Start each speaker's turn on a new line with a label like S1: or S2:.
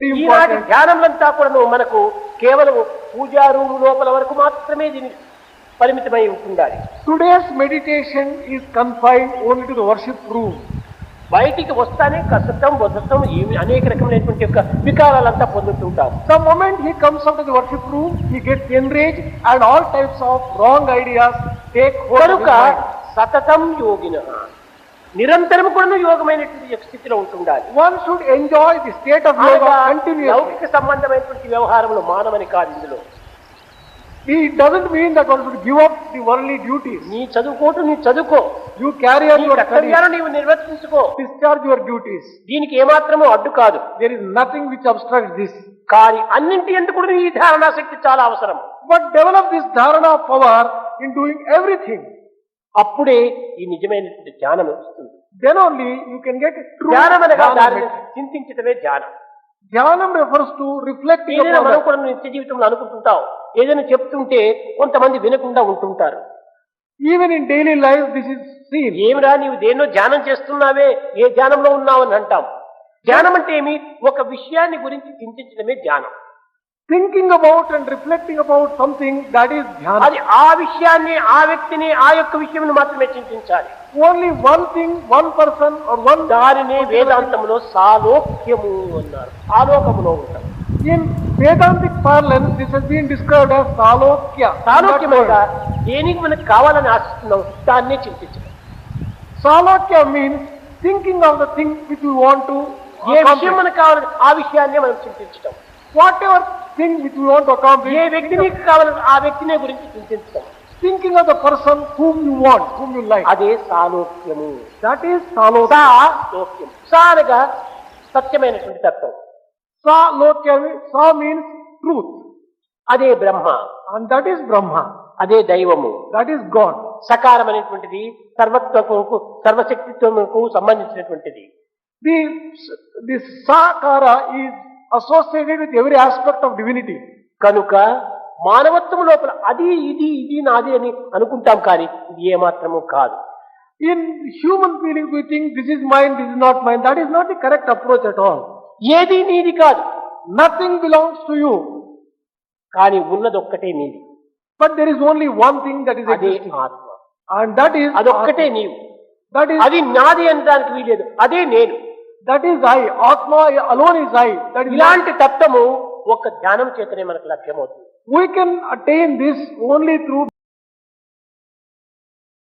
S1: ఈనాటి
S2: ధ్యానం
S1: అంతా కూడా మనకు కేవలం పూజా రూమ్ లోపల వరకు మాత్రమే దీని పరిమితమై ఉంటుండాలి
S2: today's meditation is confine only to worship room
S1: బయటికి వస్తానే కసత్వం బుద్ధత్వం ఏమి అనేక రకమైనటువంటి యొక్క వికారాలంతా పొందుతుంటారు
S2: the moment he comes out the worship room he get enrage and all types of wrong ideas take కొడుక
S1: సతతం యోగిన నిరంతరం కూడా యోగమైనటువంటి స్థితిలో ఉంటుండాలి.
S2: One should enjoy the state of yoga continue
S1: లౌకిక సంబంధమైనటువంటి వ్యవహారములు మానమని కాదు ఇందులో.
S2: ఈ డజంట్ గివ్ ది వర్లీ డ్యూటీ
S1: నీ చదువుకోటు నీ చదువుకో.
S2: Carry on your career your duties
S1: దీనికి ఏ మాత్రము అడ్డు కాదు.
S2: There is nothing which abstract this
S1: కానీ అన్నింటి ఎందుకు కూడా ఈ ధారణా శక్తి చాలా అవసరం.
S2: But develop this dharana power in doing everything
S1: అప్పుడే ఈ నిజమైనటువంటి ధ్యానం వస్తుంది.
S2: Only you can get true
S1: ధ్యానం అనగా ధ్యానం
S2: reflecting
S1: ఏదైనా
S2: upon
S1: మనం. కూడా నిత్య జీవితంలో అనుకుంటుంటాం ఏదైనా చెప్తుంటే కొంతమంది వినకుండా ఉంటుంటారు.
S2: Even in daily life, this is seen.
S1: ఏమిరా నీవు దేన్నో ధ్యానం చేస్తున్నావే? ఏ ధ్యానంలో ఉన్నావు అని అంటాం. ధ్యానం అంటే ఏమి? ఒక విషయాన్ని గురించి చింతించడమే ధ్యానం.
S2: Thinking about and reflecting about something that is ధ్యానం
S1: అది ఆ విషయాన్ని ఆ వ్యక్తిని ఆ యొక్క విషయం మాత్రమే చింతించాలి.
S2: Only one thing one person or one
S1: దారిని వేదాంతంలో సాలోక్యము అన్నారు. సాలోకములో ఉంటారు.
S2: In vedantic parlance this has been described as salokya
S1: సాలోక్యం దేనికి మనకు కావాలని ఆశిస్తున్నాం దాన్ని చింతించడం.
S2: Salokya means thinking of the thing which you want to
S1: ఏ విషయం మనకు కావాలని ఆ విషయాన్ని మనం చింతించడం.
S2: Whatever thing which we want to accomplish,
S1: ఏ వ్యక్తి నీకు కావాలని ఆ వ్యక్తినే గురించి చింతించడం
S2: thinking of the person whom you want, whom you like.
S1: అదే సాలోక్యము
S2: That is salokya.
S1: సా లోక్యం సా అనగా సత్యమైనటువంటి తత్వం
S2: Salokya, means- sa means truth.
S1: అదే బ్రహ్మ
S2: And that is Brahma.
S1: అదే దైవము
S2: That is God.
S1: సకారమైనటువంటిది సర్వత్వముకు సర్వశక్తిత్వముకు సంబంధించినటువంటిది
S2: The, the Sakara is associated with every aspect of divinity.
S1: కనుక మానవత్వం లోపల అది ఇది ఇది నాది అని అనుకుంటాం కానీ ఇది ఏ మాత్రము కాదు.
S2: In human feeling you think this is mind this is not mind that is not the correct approach at all
S1: ఏది నీది కాదు.
S2: నథింగ్ బిలాంగ్స్ టు యూ
S1: కానీ ఉన్నది ఒక్కటే నీది
S2: but there is only one thing that is
S1: atma.
S2: And that is
S1: అదొక్కటే నీవు.
S2: That is
S1: అది నాది అని అనడానికి వీలేదు అదే నేను.
S2: that is I. Atma alone is I. That is
S1: ఇలాంటి తత్వము ఒక ధ్యానం చేతనే మనకు లభ్యమవుతుంది
S2: We can attain this only through